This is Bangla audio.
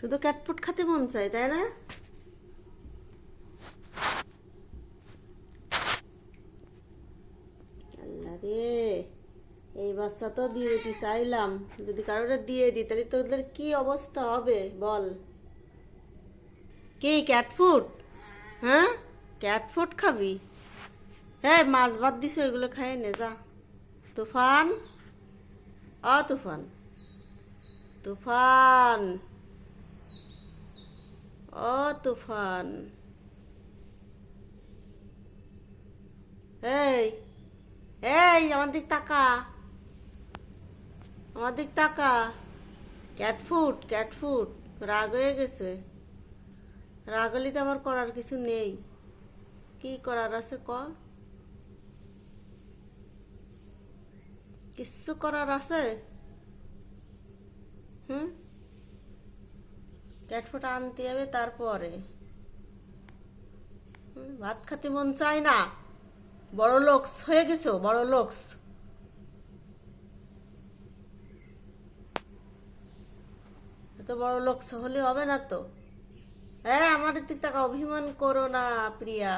শুধু ক্যাটফুট খেতে মন চায়, তাই না? আল্লাহ রে, এই বাচ্চা তো দিয়ে দিতে চাইলাম। যদি কারোর দিয়ে দিই, তাহলে তো ওদের কি অবস্থা হবে? বল। কি, ক্যাটফুট? হ্যাঁ? ক্যাটফুট খাবি? হ্যাঁ মাছ ভাত দিছে, ওইগুলো খাই নে, যা। তুফান? অ তুফান। তুফান। ও তুফান এই এই, আমার দিক তাকা। আমার দিক তাকা। ক্যাটফুট ক্যাটফুট রাগ হয়ে গেছে। রাগ হলে তো আমার করার কিছু নেই। কি করার আছে ক? কিচ্ছু করার আছে? ক্যাটফুট আনতে হবে তারপরে। ভাত খাতে মন চায় না। বড় লোকস, হয়ে গেছো, বড় লোকস। এত বড় লোকস হলে হবে না তো? হ্যাঁ আমাদের দিকে থেকে অভিমান করো না, প্রিয়া।